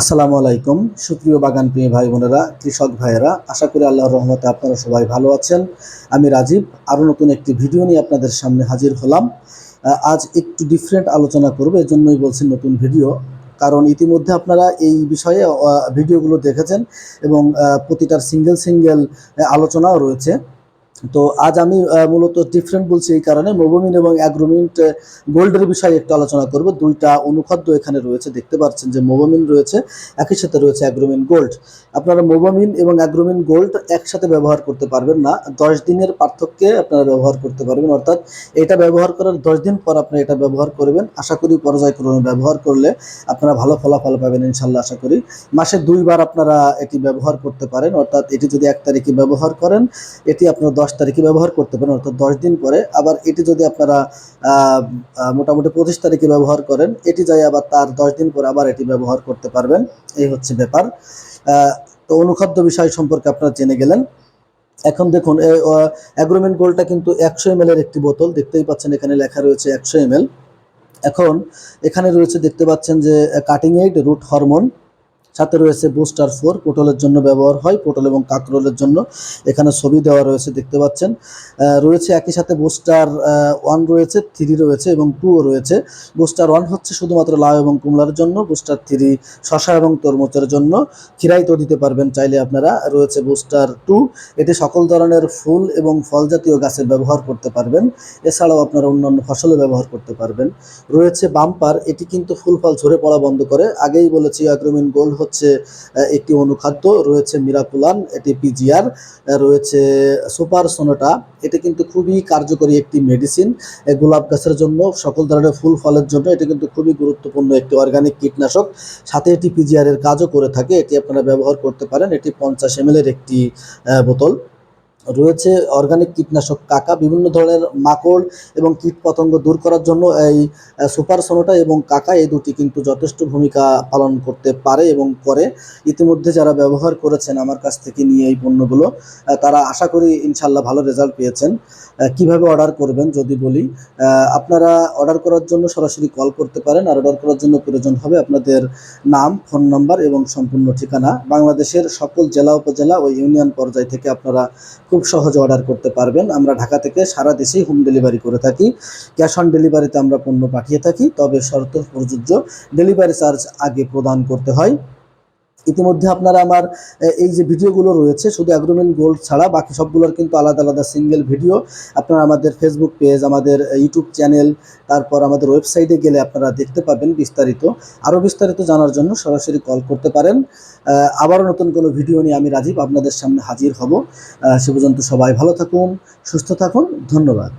আসসালামু আলাইকুম। সুপ্রিয় বাগান প্রিয় ভাই বোনেরা, কৃষক ভাইয়েরা, আশা করি আল্লাহর রহমতে আপনারা সবাই ভালো আছেন। আমি রাজীব, আরও নতুন একটি ভিডিও নিয়ে আপনাদের সামনে হাজির হলাম। আজ একটু ডিফারেন্ট আলোচনা করব জন্যই বলছি নতুন ভিডিও। কারণ ইতিমধ্যে আপনারা এই বিষয়ে ভিডিওগুলো দেখেছেন এবং প্রতিটার সিঙ্গেল সিঙ্গেল আলোচনাও রয়েছে। তো আজ আমি মূলত ডিফারেন্ট বলছি এই কারণে। মোবোমিন এবং অ্যাগ্রোমিন্ট গোল্ডের বিষয়ে একটু আলোচনা করব। দুইটা অনুখাদ্য এখানে রয়েছে। দেখতে পাচ্ছেন যে মোবোমিন রয়েছে, একই সাথে রয়েছে অ্যাগ্রোমিন গোল্ড আপনারা মোবোমিন এবং অ্যাগ্রোমিন গোল্ড একসাথে ব্যবহার করতে পারবেন না। দশ দিনের পার্থক্যে আপনারা ব্যবহার করতে পারবেন। অর্থাৎ এটা ব্যবহার করার দশ দিন পর আপনি এটা ব্যবহার করবেন। আশা করি পর্যায়ক্রমে ব্যবহার করলে আপনারা ভালো ফলাফল পাবেন ইনশাল্লাহ আশা করি। মাসে দুইবার আপনারা এটি ব্যবহার করতে পারেন। অর্থাৎ এটি যদি এক তারিখে ব্যবহার করেন, এটি আপনার দশ তারিখে ব্যবহার করতে পারেন, অর্থাৎ দশ দিন পরে। আবার এটি যদি আপনারা মোটামুটি পঁচিশ তারিখে ব্যবহার করেন, এটি যাই আবার তার দশ দিন পরে আবার এটি ব্যবহার করতে পারবেন। এই হচ্ছে ব্যাপার। তো অনুখাদ্য বিষয় সম্পর্কে আপনারা জেনে গেলেন। এখন দেখুন অ্যাগ্রোমেন্ট গোলটা কিন্তু একশো এম এর একটি বোতল। দেখতেই পাচ্ছেন এখানে লেখা রয়েছে একশো এম এখন এখানে রয়েছে, দেখতে পাচ্ছেন যে কাটিং এইড রুট হরমোন সাথে রয়েছে বুস্টার ফোর পটলের জন্য ব্যবহার হয়, পটল এবং কাকরোলের জন্য। এখানে ছবি দেওয়া রয়েছে, দেখতে পাচ্ছেন। রয়েছে একই সাথে বুস্টার ওয়ান রয়েছে থ্রি রয়েছে এবং টুও রয়েছে। বুস্টার ওয়ান হচ্ছে শুধুমাত্র লাউ এবং কুমড়ার জন্য বুস্টার থ্রি শশা এবং তরমুজের জন্য। খিরাইতেও দিতে পারবেন চাইলে আপনারা, রয়েছে বুস্টার টু এটি সকল ধরনের ফুল এবং ফল জাতীয় গাছে ব্যবহার করতে পারবেন। এছাড়াও আপনারা অন্যান্য ফসলে ব্যবহার করতে পারবেন। রয়েছে বাম্পার, এটি কিন্তু ফুল ফল ঝরে পড়া বন্ধ করে। আগেই বলেছি অ্যাগ্রোমিন গোল্ড আহ, একটি অনুখাদ্য রয়েছে মিরাকুলান এটি পিজিআর রয়েছে সুপার সোনোটা। এটি কিন্তু খুবই কার্যকরী একটি মেডিসিন গোলাপ গাছের জন্য সকল ধরনের ফুল ফলের জন্য। এটা কিন্তু খুবই গুরুত্বপূর্ণ একটি অর্গানিক কীটনাশক। সাথে এটি পিজিআর এর কাজও করে থাকে এটি আপনারা ব্যবহার করতে পারেন। এটি পঞ্চাশ এম এর একটি বোতল। রয়েছে অর্গানিক কীটনাশক, কাকা, বিভিন্ন ধরনের মাকড় এবং কীট পতঙ্গ দূর করার জন্য এই সুপার সোনোটা এবং কাকা এই দুটি কিন্তু যথেষ্ট ভূমিকা পালন করতে পারে এবং করে। ইতিমধ্যে যারা ব্যবহার করেছেন আমার কাছ থেকে নিয়ে এই পণ্যগুলো তারা আশা করি ইনশাল্লাহ ভালো রেজাল্ট পেয়েছেন। কীভাবে অর্ডার করবেন যদি বলি আপনারা অর্ডার করার জন্য সরাসরি কল করতে পারেন আর অর্ডার করার জন্য প্রয়োজন হবে আপনাদের নাম ফোন নাম্বার এবং সম্পূর্ণ ঠিকানা। বাংলাদেশের সকল জেলা, উপজেলা ও ইউনিয়ন পর্যায় থেকে আপনারা খুব সহজে অর্ডার করতে পারবেন। আমরা ঢাকা থেকে সারা দেশেই হোম ডেলিভারি করে থাকি। ক্যাশ অন ডেলিভারিতে আমরা পণ্য পাঠিয়ে থাকি, তবে শর্ত প্রযোজ্য। ডেলিভারি চার্জ আগে প্রদান করতে হয়। ইতিমধ্যে আপনারা আমার এই যে ভিডিওগুলো রয়েছে, শুধু অ্যাগ্রোমেন্ট গোল্ড ছাড়া, বাকি সবগুলোর কিন্তু আলাদা আলাদা সিঙ্গেল ভিডিও। আপনারা আমাদের ফেসবুক পেজ আমাদের ইউটিউব চ্যানেল তারপর আমাদের ওয়েবসাইটে গেলে আপনারা দেখতে পাবেন বিস্তারিত। আরও বিস্তারিত জানার জন্য সরাসরি কল করতে পারেন। আবারও নতুন কোনো ভিডিও নিয়ে আমি রাজীব আপনাদের সামনে হাজির হব। সে পর্যন্ত সবাই ভালো থাকুন, সুস্থ থাকুন, ধন্যবাদ।